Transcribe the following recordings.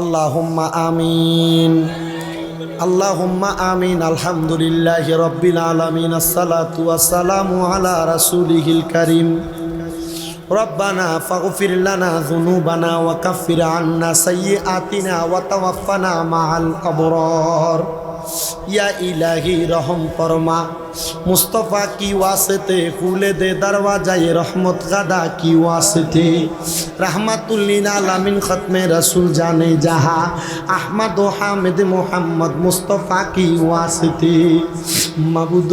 আল্লাহুম্মা আমিন। আল্লাহুম্মা আমিন, আলহামদুলিল্লাহ রব্বিল আলমিন, আসসালাতু আসসালামু আলা রাসূলিহিল কারীম। রব্বানা ফাগফির লানা যুনুবানা ওয়া কাফির আন্না সাইয়্যাতিনা ওয়া তাওয়াফানা মাআল আবরার। ইয়া ইলাহি রহম পরমা, মুস্তফা কি ওয়াসেতে ফুলে দে দরওয়াজায় রহমত গাদা কি ওয়াসেতে। রহমাতুল্লিন আলামিন খতমে রসুল জানে যাহা, আহমদ ও হামিদ মোহাম্মদ মুস্তফা কি ওয়াসেতে। মাবুদ,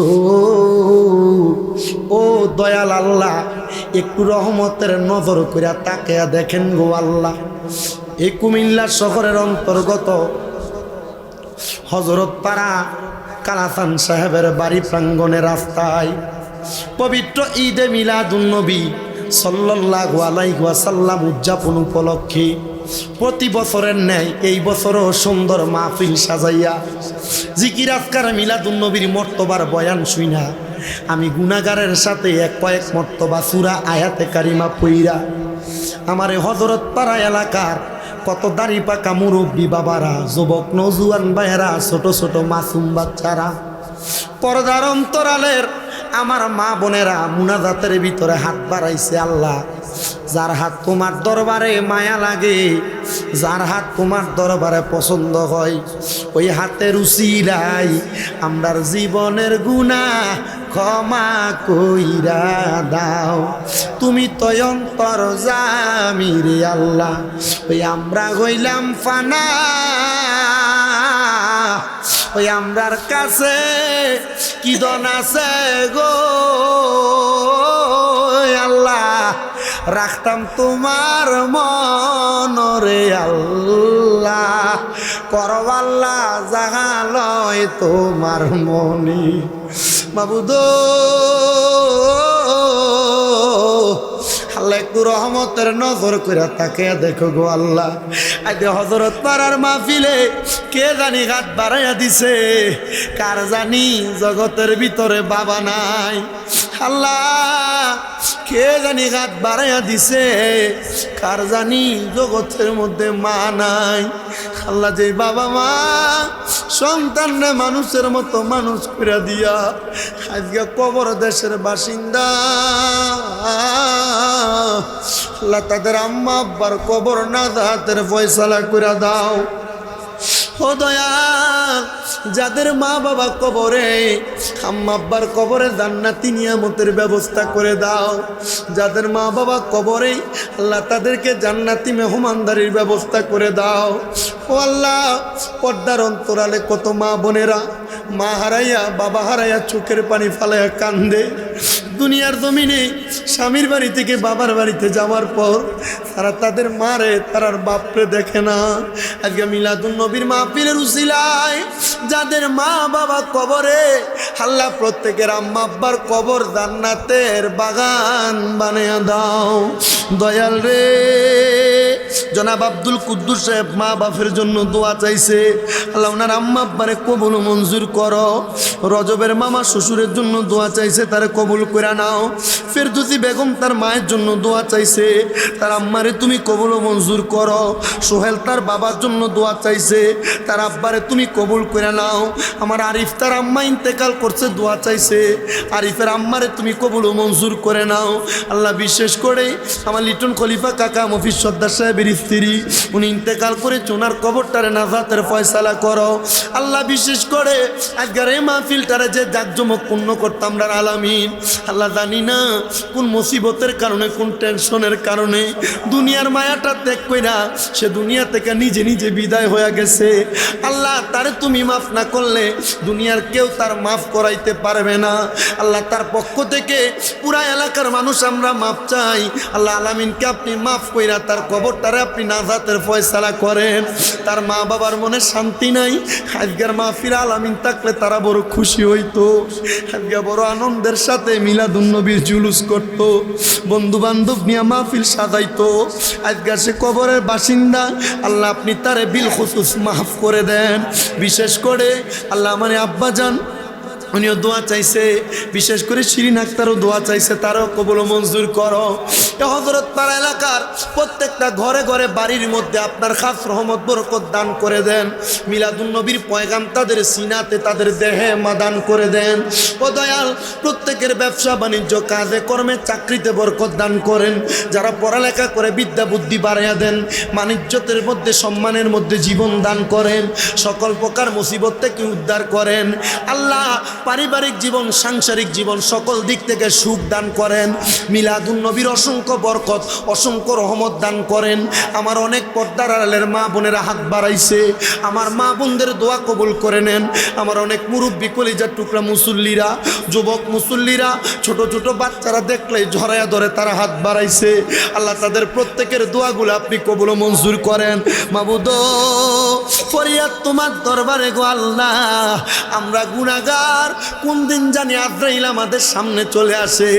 ও দয়াল আল্লাহ, একটু রহমতের নজর করিয়া তাকে দেখেন গো আল্লাহ। এই কুমিল্লা শহরের অন্তর্গত হজরত পাড়া কালাসান সাহেবের বাড়ি প্রাঙ্গণে রাস্তায় পবিত্র ঈদে মিলাদুন্নবী সাল্লাল্লাহু আলাইহি ওয়াসাল্লাম উদযাপন উপলক্ষে প্রতি বছরের ন্যায় এই বছরও সুন্দর মাহফিল সাজাইয়া জিকির আজকার মিলাদুন্নবীর মর্তবার বয়ান শুইনা। আমি গুনাগারের সাথে এক কয়েক মর্তবা সুরা আয়াতে কারিমা পইরা আমার হজরত পাড়া এলাকার কত দাড়ি পাকা মুরব্বী বাবারা, যুবক নজুয়ান ভাইয়েরা, ছোট ছোট মাসুম বাচ্চারা। পর্দার অন্তরালের আমার মা বোনেরা মুনাজাতের ভিতরে হাত বাড়াইছে আল্লাহ। যার হাত তোমার দরবারে মায়া লাগে যার হাত তোমার দরবারে পছন্দ হয়, ওই হাতের উচিলাই আমরার জীবনের গুণা ক্ষমা কইরা দাও। তুমি তয়ন্তর জামি রে আল্লাহ, ওই আমরা হইলাম ফানা। ওই আমরার কাছে কি দন আছে গো? আল্লাহ রাখতাম তোমার মনরে আল্লাহ। করবাল্লা জাগালয় তোমার মনে। বাবুদ আল্লাহ একটু রহমতের নজর করে তাকে দেখো গো আল্লাহ। আজ হজরত পাড়ার মাহফিলে কে জানি হাত বাড়াইয়া দিছে। কার জানি জগতের ভিতরে বাবা নাই। আল্লাহ কে জানি হাত বাড়াইয়া দিছে? কার জানি জগতের মধ্যে মা নাই? আল্লাহ যে বাবা মা, সন্তান মানুষের মতো মানুষ করে দিয়া আজকে কবর দেশের বাসিন্দা। আল্লাহ তাদের আম্মা আব্বার কবর না হাতের ফয়সালা করে দাও। ও দয়াল যাদের মা বাবা কবরে আম্মা আব্বার কবরে জান্নাতি নিয়ামতের ব্যবস্থা করে দাও। যাদের মা বাবা কবরে, আল্লাহ তাদেরকে জান্নাতি মেহমানদারির ব্যবস্থা করে দাও। ও আল্লাহ, পর্দার অন্তরালে কত মা বোনেরা, মা হারাইয়া, বাবা হারাইয়া চোখের পানি ফালাইয়া কান্দে। দুনিয়ার জমিনে স্বামীর বাড়ি থেকে বাবার বাড়িতে যাওয়ার পর তারা তাদের মারে, তারার বাপরে দেখে না। আজকে মিলাদুল নবীর মাহফিলের উসিলায় যাদের মা বাবা কবরে হাল্লা প্রত্যেকের আম্মা আব্বার কবর জান্নাতের বাগান বানিয়ে দাও। দয়াল রে। জনাব আব্দুল কুদ্দুস সাহেব মা বাপের জন্য দোয়া চাইছে। আল্লাহ ওনার আম্মা আব্বারে কবুল মঞ্জুর করো। রজবের মামা শ্বশুরের জন্য দোয়া চাইছে, তার কবুল করে নাও। ফেরদুসি বেগম তার মায়ের জন্য দোয়া চাইছে, তার আম্মারে তুমি কবুল মঞ্জুর করো। সোহেল তার বাবার জন্য দোয়া চাইছে, তার আব্বারে তুমি কবুল করে নাও। আমার আরিফ তার আম্মা ইন্তেকাল করছে, দোয়া চাইছে। আরিফের আম্মারে তুমি কবুল মঞ্জুর করে নাও। আল্লাহ বিশেষ করে আমার লিটন খলিফা কাকা মফিজ সর্দার সাহেবের স্ত্রী, উনি ইন্তেকাল করে চোনার কবরটারে নাজাতের ফয়সালা করো। আল্লাহ বিশেষ করে, আজকের এই মাহফিলটারে যে জাকজমক পূর্ণ করতাম না আলামিন, আল্লাহ জানি না কোন মুসিবতের কারণে, কোন টেনশনের কারণে, দুনিয়ার মায়াটা ত্যাগ কইরা সে দুনিয়া থেকে নিজে নিজে বিদায় হয়ে গেছে। আল্লাহ তারে তুমি মাফ না করলে দুনিয়ার কেউ তার মাফ করাইতে পারবে না। আল্লাহ তার পক্ষ থেকে পুরা এলাকার মানুষ আমরা মাফ চাই। আল্লাহ আলামিনকে আপনি মাফ কইরা তার কবরটারে আপনি নাজাতের ফয়সালা করেন। তার মা বাবার মনে শান্তি নাই। আজকের মাহফির আলামিন থাকলে তারা বড় খুশি হইতো। আজকে বড় আনন্দের সাথে মিলাদুন্নবীর জুলুস করত। বন্ধু বান্ধব নিয়ে মাহফিল সাজাইতো। আজকে সে কবরের বাসিন্দা। আল্লাহ আপনি তারে বিল খুসুস মাফ করে দেন। বিশেষ করে আল্লাহ মানে আব্বা যান উনিও দোয়া চাইছে, বিশেষ করে শিরিন আক্তারও দোয়া চাইছে, তারও কবল মঞ্জুর করো। এ হজরত পাড়া এলাকার প্রত্যেকটা ঘরে ঘরে বাড়ির মধ্যে আপনার খাস রহমত, বরকত দান করে দেন। মিলাদুন নবীর পয়গাম তাদের সিনাতে, তাদের দেহে মাদান করে দেন। ও দয়াল, প্রত্যেকের ব্যবসা বাণিজ্য, কাজে, কর্মে, চাকরিতে বরকত দান করেন। যারা পড়ালেখা করে বিদ্যা, বুদ্ধি বাড়াইয়া দেন, মানিজ্যতের মধ্যে, সম্মানের মধ্যে জীবন দান করেন। সকল প্রকার মুসিবত থেকে উদ্ধার করেন। আল্লাহ পারিবারিক জীবন, সাংসারিক জীবন, সকল দিক থেকে সুখ দান করেন। মিলাদুন নবীর অসংখ্য বরকত, অসংখ্য রহমত দান করেন। আমার অনেক পর্দার আড়ালের মা বোনেরা হাত বাড়াইছে। আমার মা বোনদের দোয়া কবুল করে নেন। আমার অনেক মুরব্বী, কলিজার টুকরা মুসল্লিরা, যুবক মুসল্লিরা, ছোট ছোট বাচ্চারা দেখলে ঝরাইয়া ধরে তারা হাত বাড়াইছে। আল্লাহ তাদের প্রত্যেকের দোয়াগুলো আপনি কবুল মঞ্জুর করেন। মাবুদ, ফরিয়াদ তোমার দরবারে গো আল্লাহ, আমরা গুণাগার কোন দিন জানি আদ্রাইল আমাদের সামনে চলে আসে।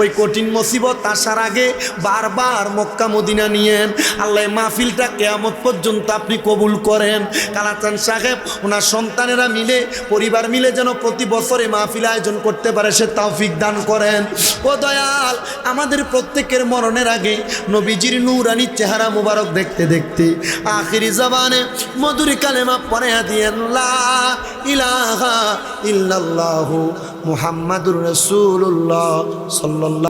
ওই কঠিন মুসিবত আসার আগে বারবার মক্কা মদিনা নিয়েন আল্লাহ মাহফিলটা কেয়ামত পর্যন্ত আপনি কবুল করেন। কালাচান সাহেব, ওনার সন্তানেরা মিলে, পরিবার মিলে যেন প্রতি বছরে মাহফিল আয়োজন করতে পারে, সে তৌফিক দান করেন। ও দয়াল, আমাদের প্রত্যেকের মরণের আগে নবীজির নূরানি চেহারা মুবারক দেখতে দেখতে আখিরি জবানে মধুর কালেমা পরে দিয়েন ইলাহা ইল্লাল্লাহু। মুহাম্মাদুর রসুল্লাহ সাল্লাল্লাহু